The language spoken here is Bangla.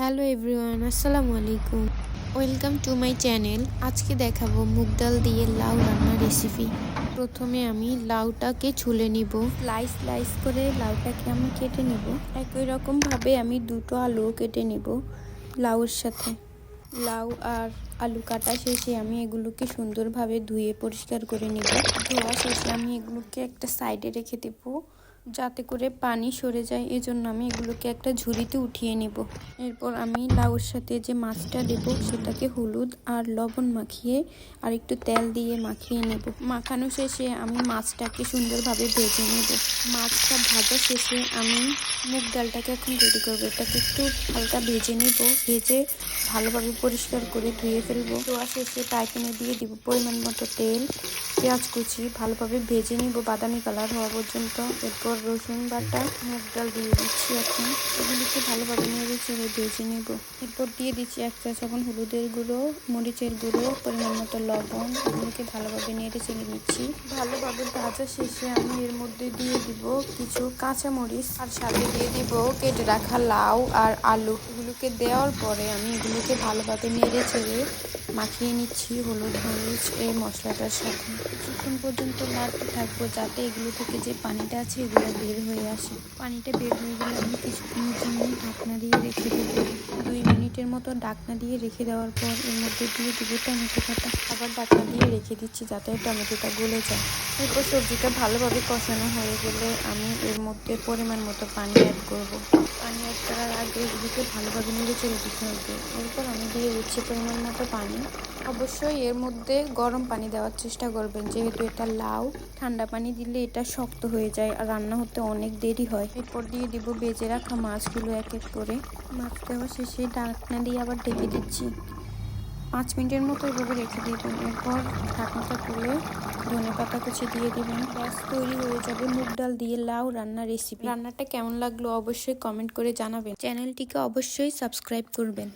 হ্যালো এভরিওয়ান, আসসালামু আলাইকুম। Welcome to my channel. আজকে দেখাবো মুগ ডাল দিয়ে লাউ রান্নার রেসিপি। প্রথমে আমি লাউটাকে ছুলে নিব। স্লাইস স্লাইস করে লাউটাকে আমি কেটে নিব। একই রকমভাবে আমি দুটো আলু কেটে নিব লাউর সাথে। লাউ আর আলু কাটা শেষে আমি এগুলোকে সুন্দরভাবে ধুয়ে পরিষ্কার করে নিব। ধোয়া শেষে আমি এগুলোকে একটা সাইডে রেখে দেবো। যাতে করে পানি সরে যায়, এজন্য আমি এগুলোকে একটা ঝুড়িতে উঠিয়ে নেব। এরপর আমি লাউর সাথে যে মাছটা দেব, সেটাকে হলুদ আর লবণ মাখিয়ে আর একটু তেল দিয়ে মাখিয়ে নেব। মাখানো শেষে আমি মাছটাকে সুন্দরভাবে ভেজে নেব। মাছটা ভাজা শেষে আমি মুগ ডালটাকে এখন রেডি করব। এটাকে একটু হালকা ভেজে নেব। ভেজে ভালোভাবে পরিষ্কার করে ধুয়ে ফেলব। ধোয়া শেষে টাইফিনে দিয়ে দিব পরিমাণ মতো তেল। পেঁয়াজ কুচি ভালোভাবে ভেজে নিব। বাদামি কালার হওয়া পর্যন্ত। এরপর রসুন বাটা, মুগ ডাল দিয়ে দিচ্ছি এখন। এগুলিকে ভালোভাবে নেড়ে চেড়ে ভেজে নেব। এরপর দিয়ে দিচ্ছি এক চা চামচ হলুদের গুঁড়ো, মরিচের গুঁড়ো, পরিমাণ মতো লবণ। এগুলিকে ভালোভাবে নেড়ে চেড়ে নিচ্ছি। ভালোভাবে ভাজা শেষে আমি এর মধ্যে দিয়ে দিব কিছু কাঁচা মরিচ আর সাথে দিয়ে দিব কেটে রাখা লাউ আর আলু। এগুলোকে দেওয়ার পরে আমি এগুলোকে ভালোভাবে নেড়ে চেড়ে মাখিয়ে নিচ্ছি। হলুদ মরিচ এই মশলাটার সাথে। কিছুক্ষণ পর্যন্ত নাড়তে থাকব যাতে এগুলো থেকে যে পানিটা আছে এগুলো বের হয়ে আসে। পানিটা বের হয়ে গেলে আমি কিছুক্ষণের জন্য ঢাকনা দিয়ে রেখে দেবো। দুই মিনিটের মতো ঢাকনা দিয়ে রেখে দেওয়ার পর এর মধ্যে দিয়ে দেবো টমেটো কাটা। আবার ঢাকনা দিয়ে রেখে দিচ্ছি যাতে টমেটোটা গলে যায়। এরপর সবজিটা ভালোভাবে কষানো হয়ে গেলে আমি এর মধ্যে পরিমাণ মতো পানি অ্যাড করব। পানি অ্যাড করার আগে এগুলিকে ভালোভাবে নেড়ে চলে দিতে হবে। এরপর আমি দিয়ে দিচ্ছি পরিমাণ মতো পানি। অবশ্যই এর মধ্যে গরম পানি দেওয়ার চেষ্টা করবেন যেহেতু এটা লাউ, ঠান্ডা পানি দিলে এটা শক্ত হয়ে যায় আর রান্না হতে অনেক দেরি হয়। এরপর দিয়ে দিব বেজে রাখা মাছগুলো এক এক করে। মাছ দেওয়া শেষে ডাকনা দিয়ে আবার ঢেকে দিচ্ছি। পাঁচ মিনিটের মতো এভাবে রেখে দিবেন। এরপর ঢাকনাটা তুলে ধনে পাতা কুচি দিয়ে দিবেন। ব্যাস তৈরি হয়ে যাবে মুগ ডাল দিয়ে লাউ রান্নার রেসিপি রান্নাটা কেমন লাগল অবশ্যই কমেন্ট করে জানাবেন। চ্যানেলটিকে অবশ্যই সাবস্ক্রাইব করবেন।